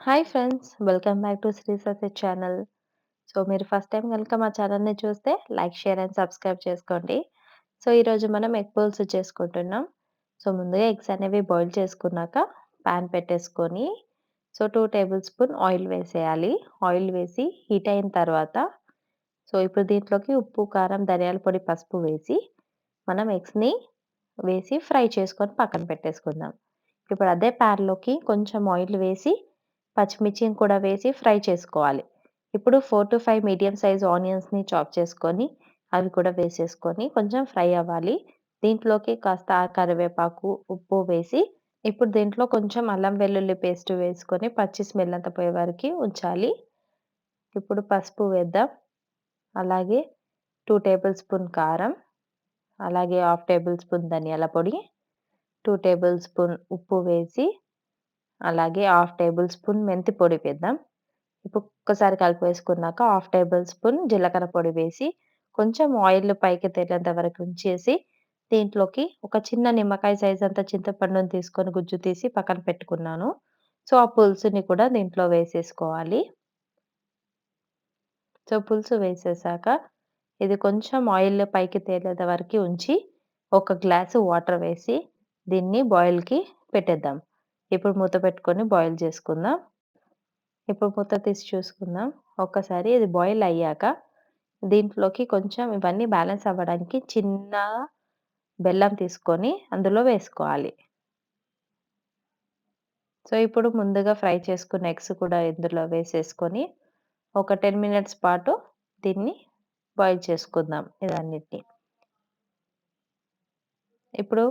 Hi friends! Welcome back to Sri Satya channel. So, మీరు first time కనుక మా ఛానల్‌ని చూస్తే లైక్, షేర్ అండ్ సబ్స్క్రైబ్ చేసుకోండి. సో, ఈరోజు మనం ఎగ్ బౌల్స్ చేసుకుంటున్నాం. సో, ముందుగా ఎగ్స్ అనేవి బాయిల్ చేసుకున్నాక పాన్ పెట్టేసుకొని so, two tablespoon oil వేసేయాలి. ఆయిల్ వేసి హీట్ అయిన తర్వాత సో, ఇప్పుడు దీంట్లోకి ఉప్పు, కారం, ధనియాల పొడి, పసుపు వేసి మనం ఎగ్స్‌ని వేసి ఫ్రై చేసుకొని పక్కన పెట్టేసుకుందాం. ఇప్పుడు అదే ప్యాన్‌లోకి కొంచెం ఆయిల్ వేసి పచ్చిమిర్చిని కూడా వేసి ఫ్రై చేసుకోవాలి. ఇప్పుడు 4-5 మీడియం సైజ్ ఆనియన్స్‌ని చాప్ చేసుకొని అవి కూడా వేసేసుకొని కొంచెం ఫ్రై అవ్వాలి. దీంట్లోకి కాస్త కరివేపాకు, ఉప్పు వేసి ఇప్పుడు దీంట్లో కొంచెం అల్లం వెల్లుల్లి పేస్ట్ వేసుకొని పచ్చి స్మెల్ అంతా పోయే వరకు ఉంచాలి. ఇప్పుడు పసుపు వేద్దాం. అలాగే టూ టేబుల్ స్పూన్ కారం, అలాగే హాఫ్ టేబుల్ స్పూన్ ధనియాల పొడి, టూ టేబుల్ స్పూన్ ఉప్పు వేసి అలాగే హాఫ్ టేబుల్ స్పూన్ మెంతి పొడి వేద్దాం. ఇప్పుడు ఒక్కసారి కలిపేసుకున్నాక హాఫ్ టేబుల్ స్పూన్ జీలకర్ర పొడి వేసి కొంచెం ఆయిల్ పైకి తేలేంత వరకు ఉంచేసి దీంట్లోకి ఒక చిన్న నిమ్మకాయ సైజ్ అంత చింతపండుని తీసుకొని గుజ్జు తీసి పక్కన పెట్టుకున్నాను. సో, ఆ పులుసుని కూడా దీంట్లో వేసేసుకోవాలి. సో, పులుసు వేసేసాక ఇది కొంచెం ఆయిల్ పైకి తేలేంత వరకి ఉంచి ఒక గ్లాసు వాటర్ వేసి దీన్ని బాయిల్‌కి పెట్టేద్దాం. ఇప్పుడు మూత పెట్టుకొని బాయిల్ చేసుకుందాం. ఇప్పుడు మూత తీసి చూసుకుందాం. ఒక్కసారి ఇది బాయిల్ అయ్యాక దీంట్లోకి కొంచెం ఇవన్నీ బ్యాలెన్స్ అవ్వడానికి చిన్న బెల్లం తీసుకొని అందులో వేసుకోవాలి. సో, ఇప్పుడు ముందుగా ఫ్రై చేసుకున్న ఎగ్స్ కూడా ఇందులో వేసేసుకొని ఒక 10 మినిట్స్ పాటు దీన్ని బాయిల్ చేసుకుందాం ఇదన్నిటిని. ఇప్పుడు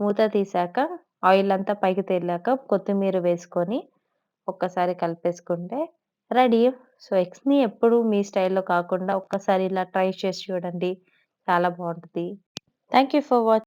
మూత తీసాక ఆయిల్ అంతా పైకి తేలాక కొత్తిమీర వేసుకొని ఒక్కసారి కలిపేసుకుంటే రెడీ. సో, ఎగ్స్‌ని ఎప్పుడు మీ స్టైల్‌లో కాకుండా ఒక్కసారి ఇలా ట్రై చేసి చూడండి. చాలా బాగుంటుంది థ్యాంక్ యూ ఫర్ వాచ్